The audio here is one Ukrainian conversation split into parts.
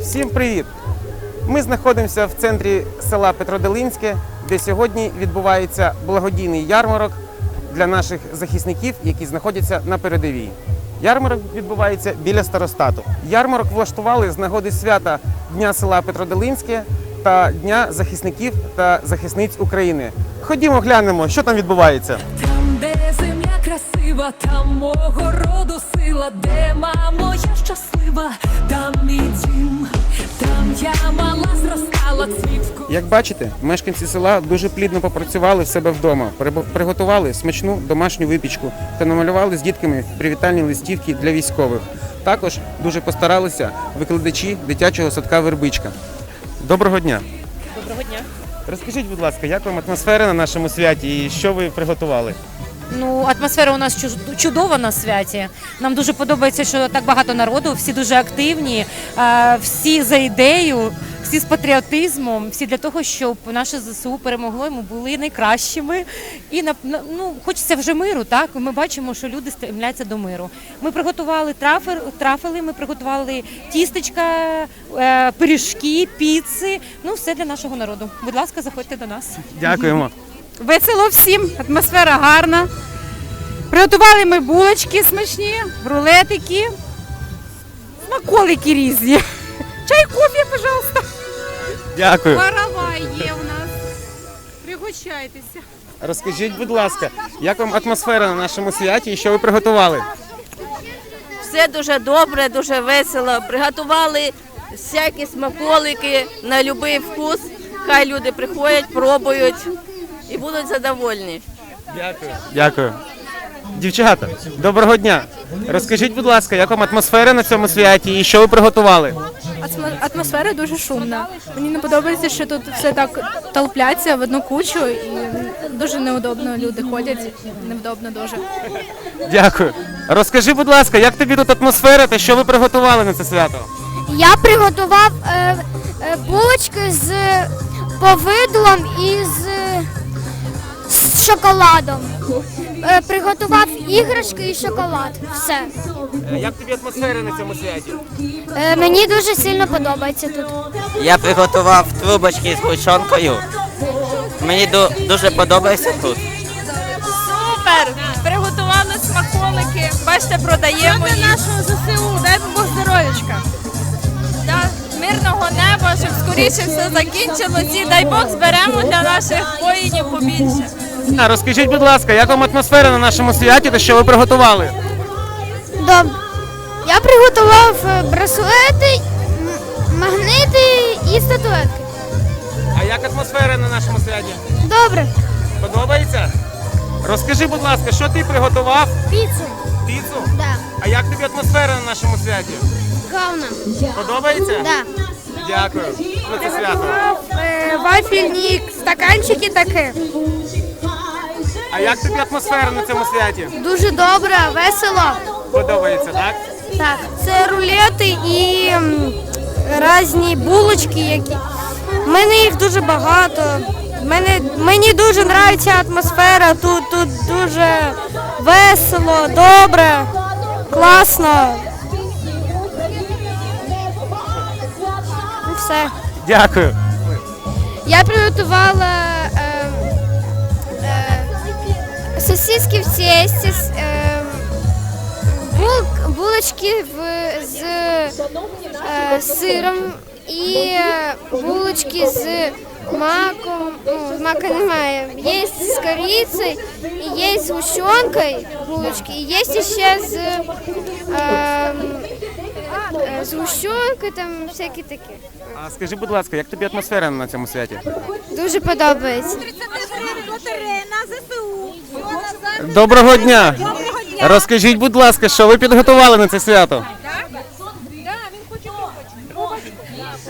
Всім привіт! Ми знаходимося в центрі села Петродолинське, де сьогодні відбувається благодійний ярмарок для наших захисників, які знаходяться на передовій. Ярмарок відбувається біля старостату. Ярмарок влаштували з нагоди свята Дня села Петродолинське та Дня захисників та захисниць України. Ходімо, глянемо, що там відбувається. Красива, там мого роду сила, де мамо, я щаслива, там мій дім, там я мала зростала цвітку. Як бачите, мешканці села дуже плідно попрацювали в себе вдома, приготували смачну домашню випічку та намалювали з дітками привітальні листівки для військових. Також дуже постаралися викладачі дитячого садка Вербичка. Доброго дня! Доброго дня. Розкажіть, будь ласка, як вам атмосфера на нашому святі і що ви приготували? Ну, атмосфера у нас чу- чудова на святі. Нам дуже подобається, що так багато народу, всі дуже активні, всі за ідею, всі з патріотизмом, всі для того, щоб наше ЗСУ перемогло, і ми були найкращими. І ну, хочеться вже миру. Так ми бачимо, що люди стремляться до миру. Ми приготували трафер, трафели, ми приготували тістечка, е, пиріжки, піци. Ну, все для нашого народу. Будь ласка, заходьте до нас. Дякуємо. Весело всім, атмосфера гарна. Приготували ми булочки смачні, рулетики, смаколики різні. Чай, кофе, пожалуйста. Дякую. Каравай є у нас. Пригощайтеся. Розкажіть, будь ласка, як вам атмосфера на нашому святі і що ви приготували? Все дуже добре, дуже весело. Приготували всякі смаколики на будь-який вкус. Хай люди приходять, пробують і будуть задовольні. Дякую. Дякую. Дівчата, доброго дня. Розкажіть, будь ласка, як вам атмосфера на цьому святі і що ви приготували? Атмо- Атмосфера дуже шумна. Мені не подобається, що тут все так толпляться в одну кучу і дуже неудобно люди ходять. Невдобно дуже. Дякую. Розкажи, будь ласка, як тобі тут атмосфера та що ви приготували на це свято? Я приготував е, е, булочки з повидлом і з, з шоколадом. Е, приготував іграшки і шоколад. Все. Як тобі атмосфера на цьому святі? Е, мені дуже сильно подобається тут. Я приготував трубочки з гущонкою. Мені дуже подобається тут. Супер! Приготували смаколики. Бачите, продаємо їх. нашого ЗСУ, дай Бог здоров'ячка. Мирного неба, щоб скоріше все закінчилось і дай Бог зберемо для наших воїнів побільше. А, розкажіть, будь ласка, як вам атмосфера на нашому святі та що ви приготували? Добре. Я приготував е, браслети, магнити і статуетки. А як атмосфера на нашому святі? Добре. Подобається? Розкажи, будь ласка, що ти приготував? Піцу. Піцу? Да. А як тобі атмосфера на нашому святі? Говно. Подобається? Да. Дякую. На це свято. Е, вафельник, стаканчики таке. А як тобі атмосфера на цьому святі? Дуже добре, весело. Подобається, так? Так, це рулети і різні булочки, які. У мене їх дуже багато. Мене, мені дуже подобається атмосфера. Тут, тут дуже весело, добре, класно. І Все. Дякую. Я приготувала сосиски в тесті, с- е, бул, булочки в, з е, сиром і е, булочки з маком. Ну, мака немає. Є з корицею, і є з згущенкою булочки, і є ще з, Е, з гущенкою, там всякі такі. А скажи, будь ласка, як тобі атмосфера на цьому святі? Дуже подобається. Доброго дня! Розкажіть, будь ласка, що ви підготували на це свято?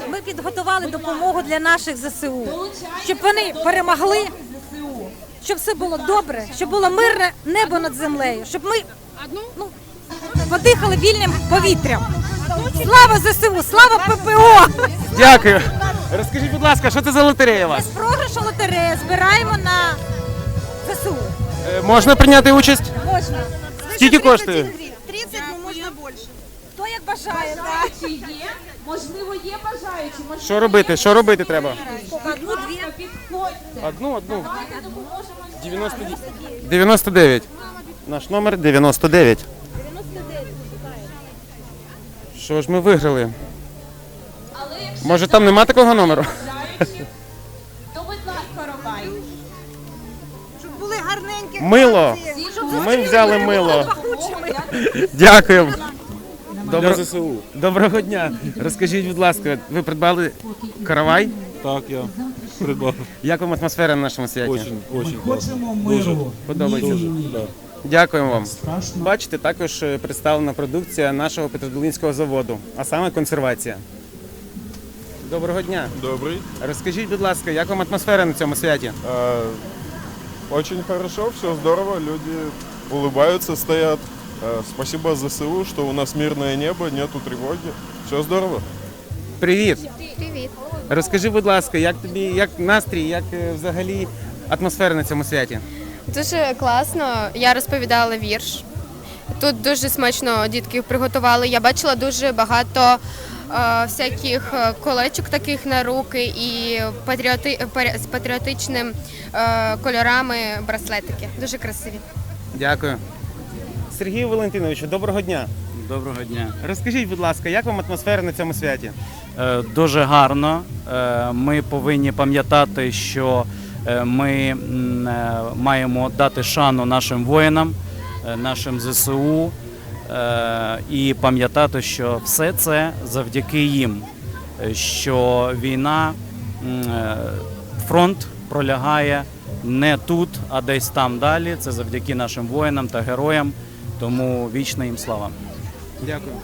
Ми підготували допомогу для наших ЗСУ, щоб вони перемогли, щоб все було добре, щоб було мирне небо над землею, щоб ми ну, подихали вільним повітрям. Слава ЗСУ! Слава ППО! Дякую. Розкажіть, будь ласка, що це за лотерея у вас? З програшу лотереї збираємо на ЗСУ. Е, Можна прийняти участь? Можна. Скільки коштує? 30, ну можна більше. Хто як бажає, так. Можливо, є бажаючі, можливо, Що робити? Що робити треба? Одну, дві. Одну, одну. 99. 99. Наш номер 99. Що ж ми виграли? Може там нема такого номеру? то будь ласка, Ромай. Щоб були гарненькі. Мило. Ми взяли мило. пахучими. Дякуємо. Добро... ЗСУ. Доброго дня. Розкажіть, будь ласка, ви придбали каравай? Так, я придбав. Як вам атмосфера на нашому святі? Очень, очень класно. Дуже подобається. Да. Дякуємо вам. Бачите, також е, представлена продукція нашого Петродолинського заводу, а саме консервація. Доброго дня. Добрый. Розкажіть, будь ласка, як вам атмосфера на цьому святі? А, очень хорошо, все здорово, люди улыбаются, стоят. А, спасибо ЗСУ, что у нас мирное небо, нету тревоги. Все здорово. Привіт! Привіт. Розкажи, будь ласка, як тобі, як настрій, як е, взагалі атмосфера на цьому святі? Дуже класно. Я розповідала вірш. Тут дуже смачно дітки приготували. Я бачила дуже багато е, всяких е, колечок таких на руки і патріоти, з патріотичним е, кольорами браслетики. Дуже красиві. Дякую. Сергію Валентиновичу, доброго дня. Доброго дня. Розкажіть, будь ласка, як вам атмосфера на цьому святі? Е, Дуже гарно. Е, Ми повинні пам'ятати, що ми е, маємо дати шану нашим воїнам, е, нашим ЗСУ е, і пам'ятати, що все це завдяки їм. Е, Що війна, е, фронт пролягає не тут, а десь там далі. Це завдяки нашим воїнам та героям. Тому вічна їм слава. Дякую.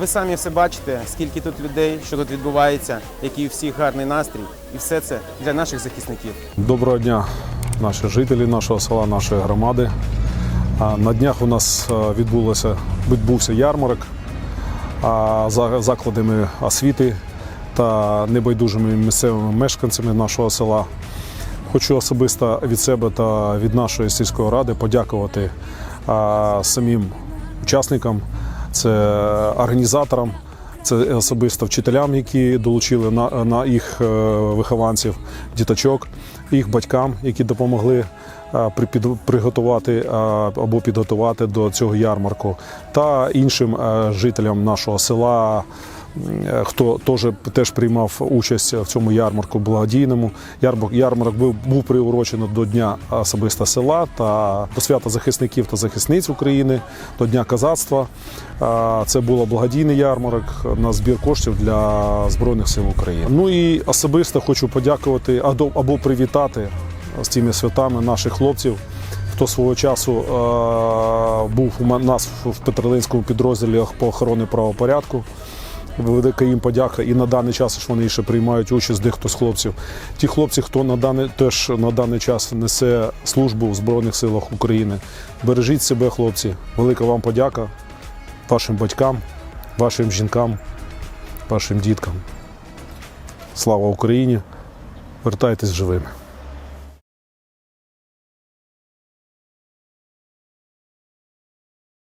Ви самі все бачите, скільки тут людей, що тут відбувається, який у всіх гарний настрій, і все це для наших захисників. Доброго дня, наші жителі нашого села, нашої громади. На днях у нас відбулося, відбувся ярмарок за закладами освіти та небайдужими місцевими мешканцями нашого села. Хочу особисто від себе та від нашої сільської ради подякувати самим учасникам, це організаторам, це особисто вчителям, які долучили на, на їх е, вихованців, діточок, їх батькам, які допомогли е, приготувати е, або підготувати до цього ярмарку, та іншим жителям нашого села. М, Хто теж, теж приймав участь в цьому ярмарку благодійному. Ярмарок, ярмарок був, був приурочений до Дня особисто села та до свята захисників та захисниць України, до Дня козацтва. А, Це був благодійний ярмарок на збір коштів для Збройних сил України. Ну і особисто хочу подякувати або- привітати з цими святами наших хлопців. Хто свого часу е, був у нас в Петролинському підрозділі по охороні правопорядку. Велика їм подяка і на даний час що вони ще приймають участь дехто з хлопців. Ті хлопці, хто на даний теж на даний час несе службу в Збройних силах України. Бережіть себе, хлопці. Велика вам подяка вашим батькам, вашим жінкам, вашим діткам. Слава Україні! Вертайтесь живими.